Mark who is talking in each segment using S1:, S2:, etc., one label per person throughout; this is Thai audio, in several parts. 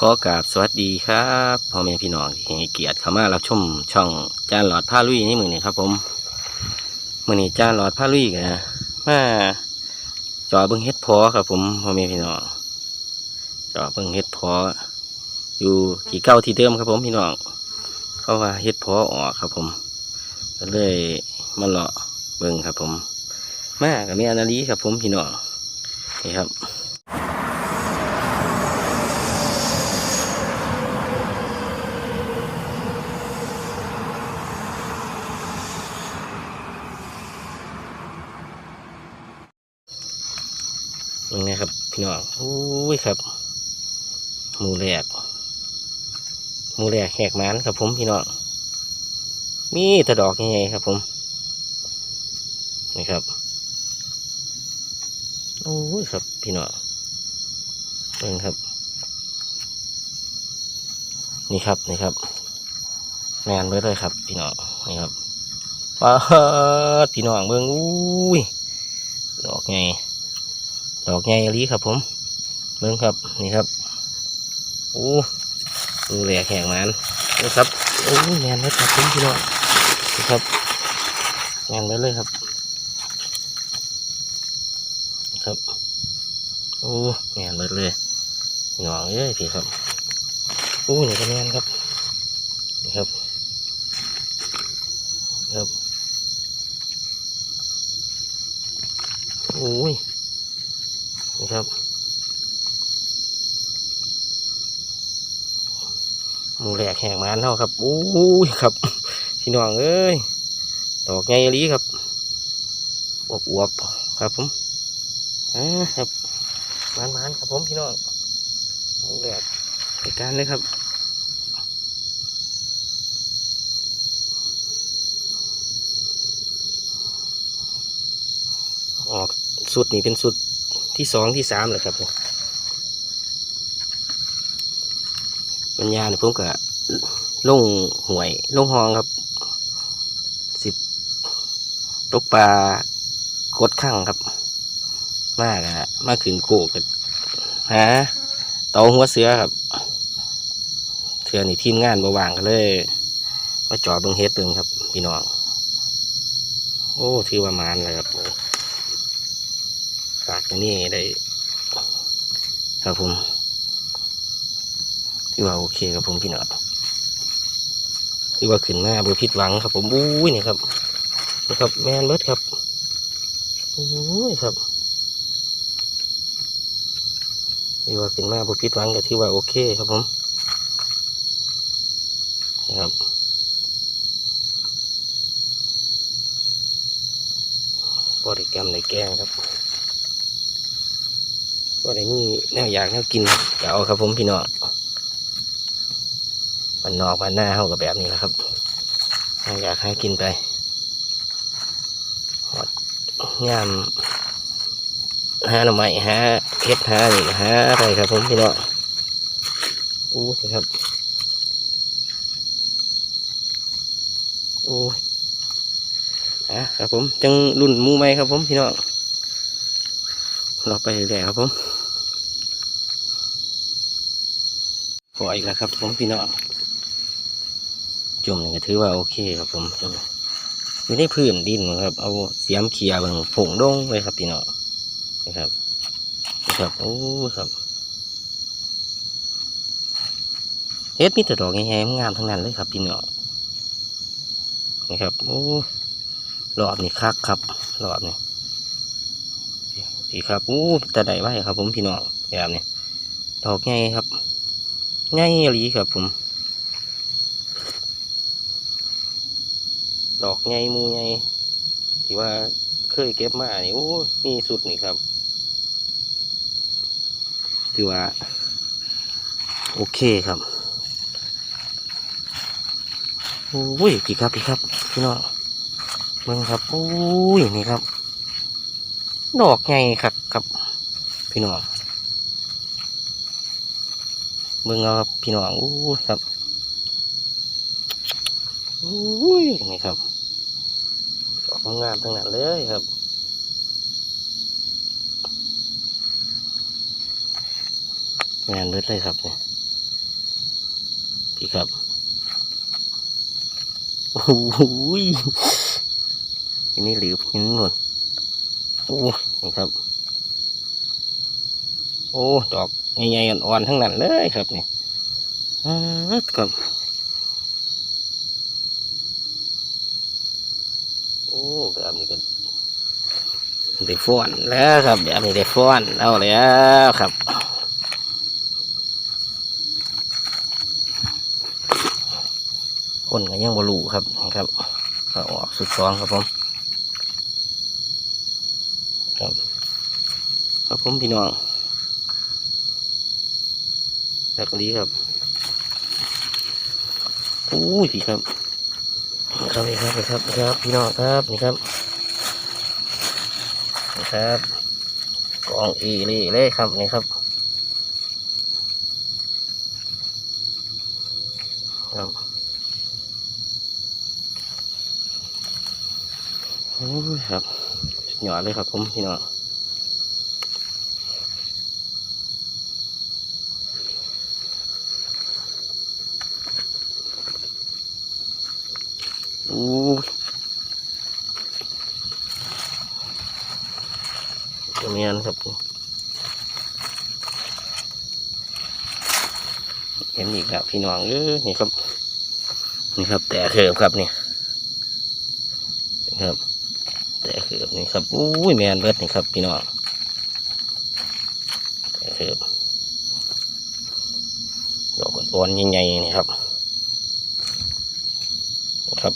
S1: ขอกราบสวัสดีครับพ่อแม่พี่น้องที่ให้เกียรติเข้ามารับชมช่องจานหลอดผ้าลุยนี่มือนี้ครับ ผมมือนี้จานหลอดผ้าลุยกันมาจอเบิ้งเฮ็ดพอครับ ผมพ่อแม่พี่น้องจอเบิ้งเฮ็ดพออยู่ที่เก้าที่เดิมครับผมพี่น้องเขาว่าเฮ็ดพอออกครับ ผมก็เลยมาเลาะเบิ้งครับ ผมมากับแม่นาลีครับ ผมพี่น้องนี่ครับ ครับ พี่น้องโอ้ยครับหมูแรกหมูแรกแหกมันครับผมพี่น้องมีแตะดอกยังไงครับผมนี่ครับโอ้ยครับพี่น้องเบิ่งครับ นี่ครับนี่ครับงานไว้เลยครับ พี่น้องนี่ครับว้าพี่น้องเบิ่งอุ้ยดอกไง ดอกใหญ่ลีครับ ผมเบิ่งครับนี่ครับโอ้ดูแหลกแหงมันนี่ครับโอ้ยงานไว้ครับพี่น้องนี่ครับงานไว้เลยครับครับโอ้งานไว้เลยพี่องเอ้ยพี่ครับโอ้นี่ก็งานครับนี่ครับครับโอ้ย ครับ มูแหลกแหงมันเท่าครับอู้ยครับพี่น้องเอ้ยดอกไงลีครับอวบอวบครับผมอ่าครับมันมันๆครับผมพี่น้องมูแหลกไปการเลยครับออกสุดนี่เป็นสุด ที่สองที่สามเลยครับเนี่ยปัญญาเนี่ยผมก็ลงหวยลงห้องครับสิตกปลากดข้างครับ มากอะมากขึ้นโกกันหาเตาหัวเสือครับเสือนี่ทีมงานบวางกันเลยมาจอดเบิงเฮ็ดเบิงครับ พี่น้อง โอ้ ถือว่ามานเลยครับ ฝากอันนี้ได้ ครับผมที่ว่าโอเคครับผมพี่น้องที่ว่าขึ้นมาบอผิดหวังครับ ผมอุ้ยนี่ครับนี่ครับแมนเบิดครับอุ้ยครับที่ว่าขึ้นมาบอผิดหวังก็ที่ว่าโอเคครับผมนะครับบริกรรมในแกงครับ ก็ได้นี่แนวอยากแนวกินก็เอาครับผมพี่น้องมันนอกมันหน้าเข้ากับแบบนี้แหละครับแนวอยากให้กินไปหอดงามหาหน่อไม้หาเห็ดหานี่ก็หาไปครับผมพี่น้องอู้สิครับอู้อะครับผมจังรุ่นมูไหมครับผมพี่น้องเราไปเรื่อยๆครับผม พออีกแล้วครับ ผมพี่น้องจุ่มก็ถือว่าโอเคครับผมจมอยู่ในพื้นดินครับ เอาเสียมเขียบิ่งผงดงเลยครับพี่น้องนะครับนะครับโอ้ครับเฮ็ดมีแต่ดอกแง่ๆงามทั้งนั้นเลยครับพี่น้องนะครับโอ้รอบนี้คักครับรอบนี้พี่ครับโอ้แต่ได้ไว้ครับ ผมพี่น้องแบบนี้ดอกใหญ่ครับ ง่ายอีหลีครับผม ดอกใหญ่หมูใหญ่ที่ว่าเคยเก็บมานี่โอ้มีสุดนี่ครับถือว่า โอเคครับโอ้ยพี่ครับพี่ครับพี่น้องเบิ่งครับโอ้ยนี่ครับ ดอกใหญ่ครับครับ พี่น้อง เบิ่งเอาครับพี่น้องอู้ครับอู้ยนี่ครับดอกงามทั้งนั้นเลยครับงานเบิดเลยครับเนี่ยพี่ครับโอ้ยอันนี้หรือพินหมดโอ้นี่ครับ โอ้ดอก ใหญ่ๆอ่อนๆทั้งนั้นเลยครับนี่อ่าครับโอ้แบบนี้ก็ได้ฟ้อนแล้วครับแบบนี้ได้ฟ้อนเอาแล้วครับคนก็ยังบรูครับนะครับก็ออกสุดซองครับผมครับครับผมพี่น้อง แล้วก็ดีครับอู้ยพี่ครับครับนี่ครับนี่ครับนี่ครับ พี่น้องครับนี่ครับนี่ครับกองอีนี่เลยครับนี่ครับครับโอ้ยครับสุดยอดเลยครับผมพี่น้องโอ้ยตัวเมียนครับเห็นอีกแล้ว พี่น้องเอ้ยนี่ครับ นี่ครับ แต่เขิบครับนี่ครับ แต่คือนี่ครับอุ้ยแมนเบิดนี่ครับ พี่น้องแต่คือดอกอ่อนๆใหญ่ๆนี่ครับครับ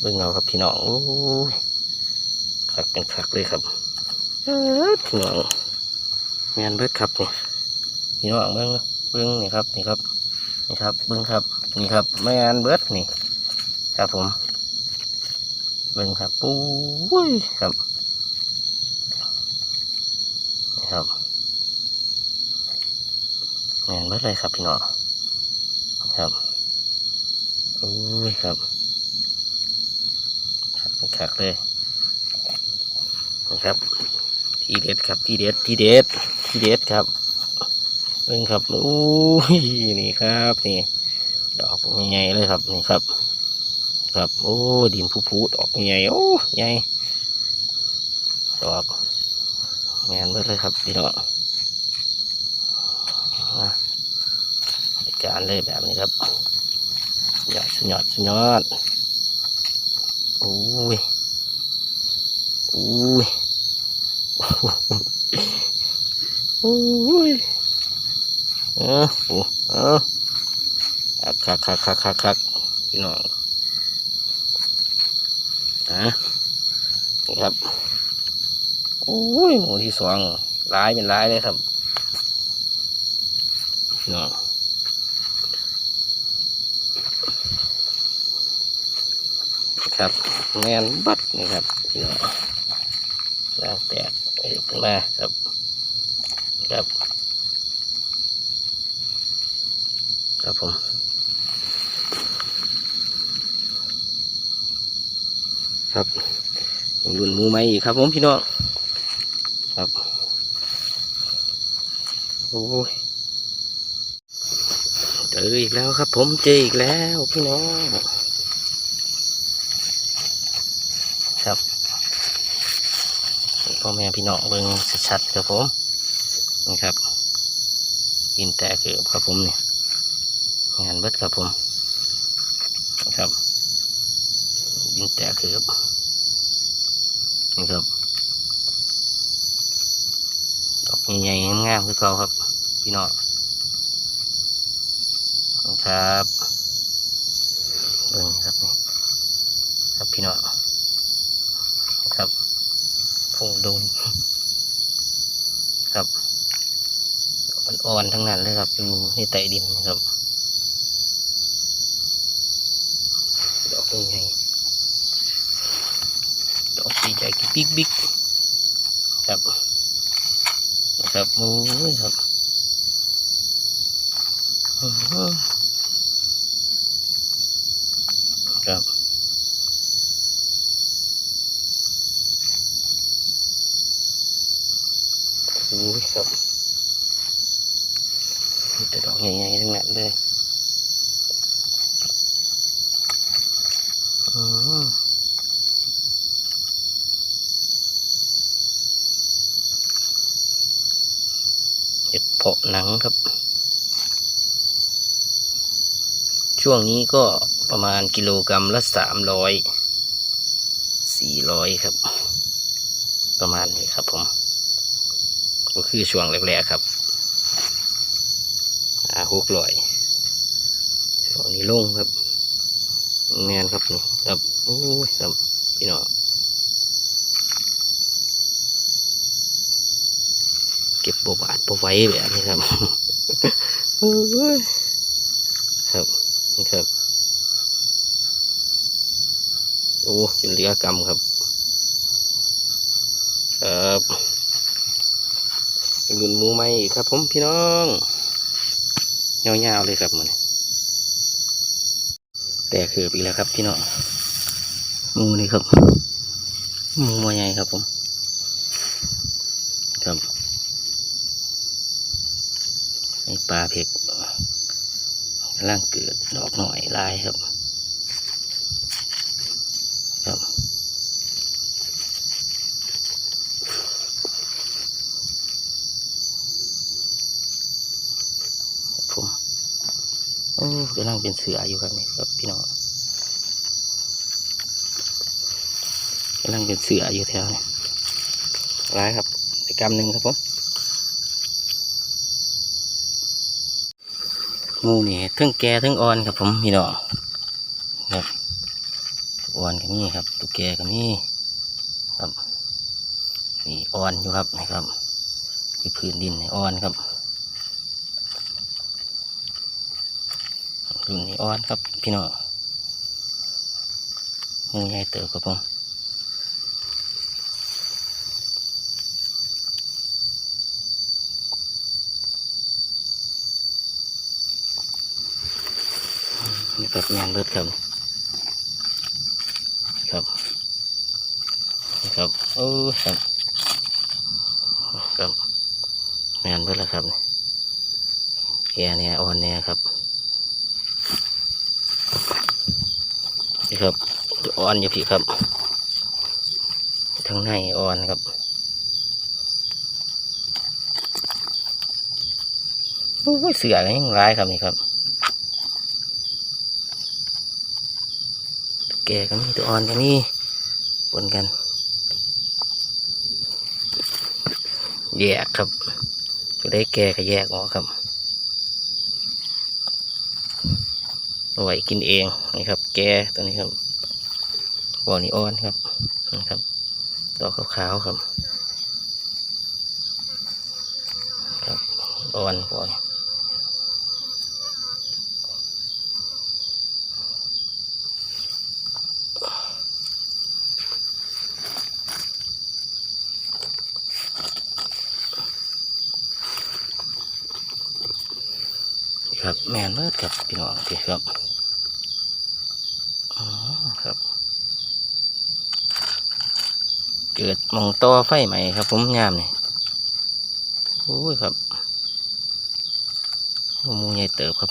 S1: เบิ่งเอาครับพี่น้องอุ้ยคักเป็นคักเลยครับพี่น้องแมนเบิดครับนี่พี่น้องเบิ่ง เบิ่งนี่ครับนี่ครับนี่ครับเบิ่งครับนี่ครับแมนเบิดนี่ ครับผม เบิ่งครับปุ้ยครับนี่ครับงานเบิดเลยครับพี่น้องครับอุ้ยครับครับคักเลยนะครับ ทีเด็ดครับ ทีเด็ด ทีเด็ด ทีเด็ดครับ เบิ่งครับอุ้ยนี่ครับนี่ดอกใหญ่เลยครับนี่ครับ ครับ โอ้ดินผู้ๆดอกใหญ่โอ้ใหญ่ดอกงานเบิดเลยครับพี่น้องบริการเลยแบบนี้ครับยอดสุดยอดสุดยอดโอ้ยโอ้ยโอ้ย ออโอ้เออคักคักคักคักคักพี่น้องอะนี่ครับโอ้ยหมูที่สองร้ายเป็นร้ายเลยครับเนาะครับแมนบัดนี่ครับพี่น้องแล้วแตกไปขึ้นมาครับครับ ครับผมครับรุ่นมูไหมอีกครับผมพี่น้องครับโอ้ยเจออีกแล้วครับ ผมเจออีกแล้วพี่น้องครับพ่อแม่พี่น้องเบิ่งชัดๆครับผมนี่ครับดินแตกเกือบครับผมเนี่ย งานเบิดครับผมครับดินแตกคือครับนี่ครับดอกใหญ่ๆงามๆคือเก่าครับ พี่น้องครับเบิ่งนี่ครับนี่ครับพี่น้องครับพงดงครับอ่อนทั้งนั้นเลยครับอยู่ในใต้ดินนะครับ ดอกใหญ่ๆ ดอกสีใจ บิ๊กบิ๊กครับนะครับโอ้ยครับครับโอ้ยครับมีแต่ดอกใหญ่ๆทั้งนั้นเลย เพาะหนังครับ ช่วงนี้ก็ประมาณกิโลกรรัมละสามร้อยสี่ร้อยครับ ประมาณนี้ครับผม ก็คือช่วงแรกๆครับอาหกร้อยช่วงนี้ลงครับแมนครับนี่ครับโอ้ยครับพี่น้อง เก็บบาดบไว้แบบนี้ครับโอ้ยครับนี่ครับโอ้จนเหลือกำครับครับรุ่นหมูไหมอีกครับผมพี่น้องยาวๆเลยครับมันแต่คืออีกแล้วครับพี่น้องหมูนี่ครับหมูมัวใหญ่ครับผม ครับ ในปลาเพกกำลังเกิดดอกหน่อยลายครับ ครับผมโอ้กำลังเป็นเสืออยู่ครับนี่ครับพี่น้องกำลังเป็นเสืออยู่แถวนี้ร้ายครับไปกำหนึ่งครับผม มูนี่ทั้งแก่ทั้งอ่อนครับผมพี่น้องครับอ่อนก็มีครับตัวแก่ก็มีครับมีอ่อนอยู่ครับนี่ครับมีพื้นดินอ่อนครับรุ่นนี้อ่อนครับพี่น้องงูใหญ่เติบครับผม ครับงานเบิดครับ ครับครับโอ้ครับครับงานเบิดแล้วครับแกเนี่ยอ่อนเนี่ยครับนี่ครับอ่อนอยู่พี่ครับทั้งในอ่อนครับโอ้เสือก็ยังร้ายครับนี่ครับตัว แก่ก็มีตัวอ่อนก็มีปนกันแยกครับตัวได้แก่ก็แยกออกครับเอาไว้กินเองนี่ครับ แก่ตัวนี้ครับบอนี่อ่อนครับนะครับดอกขาวๆครับครับอ่อนบอน ครับแมนเมิดครับพี่น้องพี่ครับอ๋อครับ เกิดมองต่อไฟใหม่ครับ ผมยามนี่โอ้ยครับมูใหญ่เติบครับ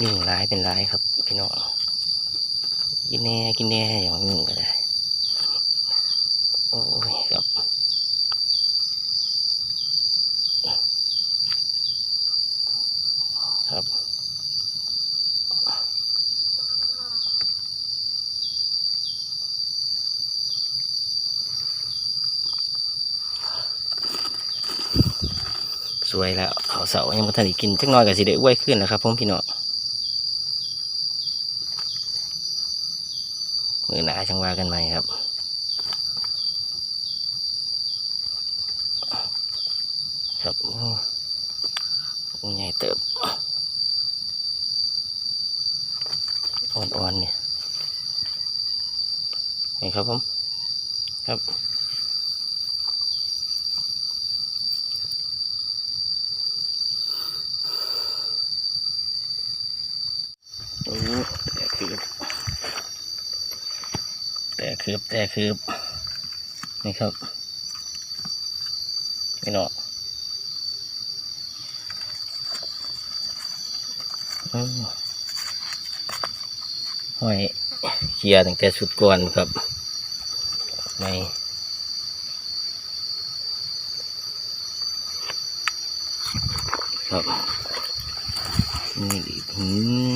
S1: ยิ่งร้ายเป็นร้ายครับ พี่น้องกินแน่กินแน่อย่างนี้ก็ได้โอ้ยครับครับสวยแล้วเอาเสายังไม่ทันได้กินจักหน้อยก็สิได้อ้วยขึ้นแล้วครับผมพี่น้อง มือหนาจังว่ากันไหมครับครับใหญ่เติบอ่อนๆเนี่ยนี่ครับผมครับโอ้แต่คืบ คืบแต่คืบนี่ครับนี่เนาะห้อยเคลียร์ตั้งแต่สุดก่อนครับในครับนี่ดีดหืม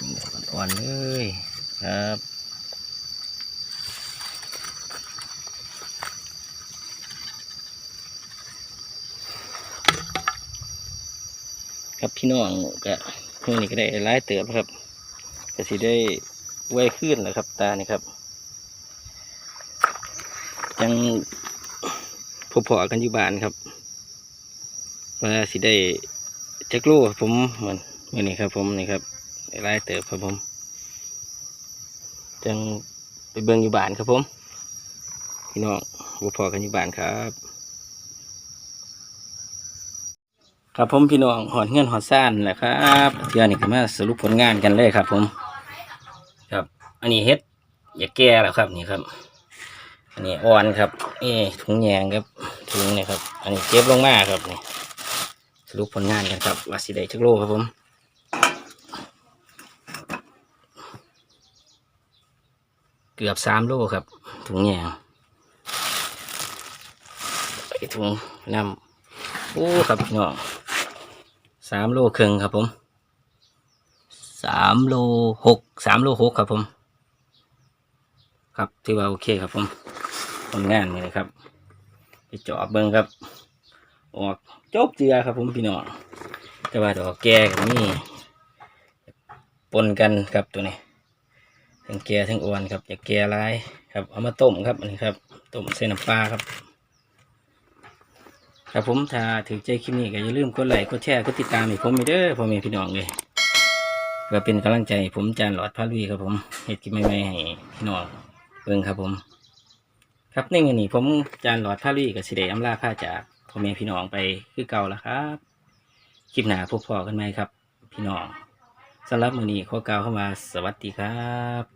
S1: นี่อ่อนเลยครับ ครับพี่น้องก็เมื่อนี้ก็ได้หลายเติบครับก็สิได้ไวขึ้นนะครับ ตานี่ครับยังพบพอกันอยู่บ้านครับว่าสิได้จักลครับผมเหมือนเมื่อนี้ครับ ผมนี่ครับได้ายเติบครับผมจังไปเบิ่งอยู่บ้านครับผมพี่น้องพบพอกันอยู่บ้านครับ ครับผมพี่น้องหอดเงื่อนหอดซ่านแหละครับเทื่อนี้ก็มาสรุปผลงานกันเลยครับ ผม ครับ อันนี้เฮ็ดอย่าแก่แล้วครับนี่ครับ อันนี้อ่อนครับนี่ถุงแยงครับถุงเนี่ยครับ อันนี้เก็บลงมาครับนี่สรุปผลงานกันครับว่าสิได้จักโลครับผมเกือบสามโลครับ ถุงแยงไปถุงน้ำโอ้ครับพี่น้อง สามโลครึ่งครับผมสามโลหกสามโลหกครับผม ครับถือว่าโอเคครับผมผลงานนี่เลยครับไปเจาะเบิ้งครับ ออกจบเจือครับผมพี่น้องแต่ว่าดอกแก่กับนี่ปนกันครับตัวนี้ทั้งแก่ทั้งอ่อนครับอย่าแก่ร้ายครับเอามาต้มครับอันนี้ครับต้มเส้นน้ำปลาครับ ครับผมถ้าถือใจคลิปนี้ก็อย่าลืมกดไลค์กดแชร์กดติดตามให้ผมอีเด้อพ่อแม่พี่น้องเลยเพื่อเป็นกำลังใจผมจานหลอดพาลุยครับผมเฮ็ดคลิปใหม่ให้พี่น้องเบิ่งครับผม ครับในเงินนี้ผมจานหลอดพาลุยกับสิเดอำลาผ้าจากพ่อแม่พี่น้องไปคือเก่าแล้วครับ คลิปหน้าพบพอกันไหมครับ พี่น้องสำหรับมื้อนี้ขอกล่าวเข้ามาสวัสดีครับ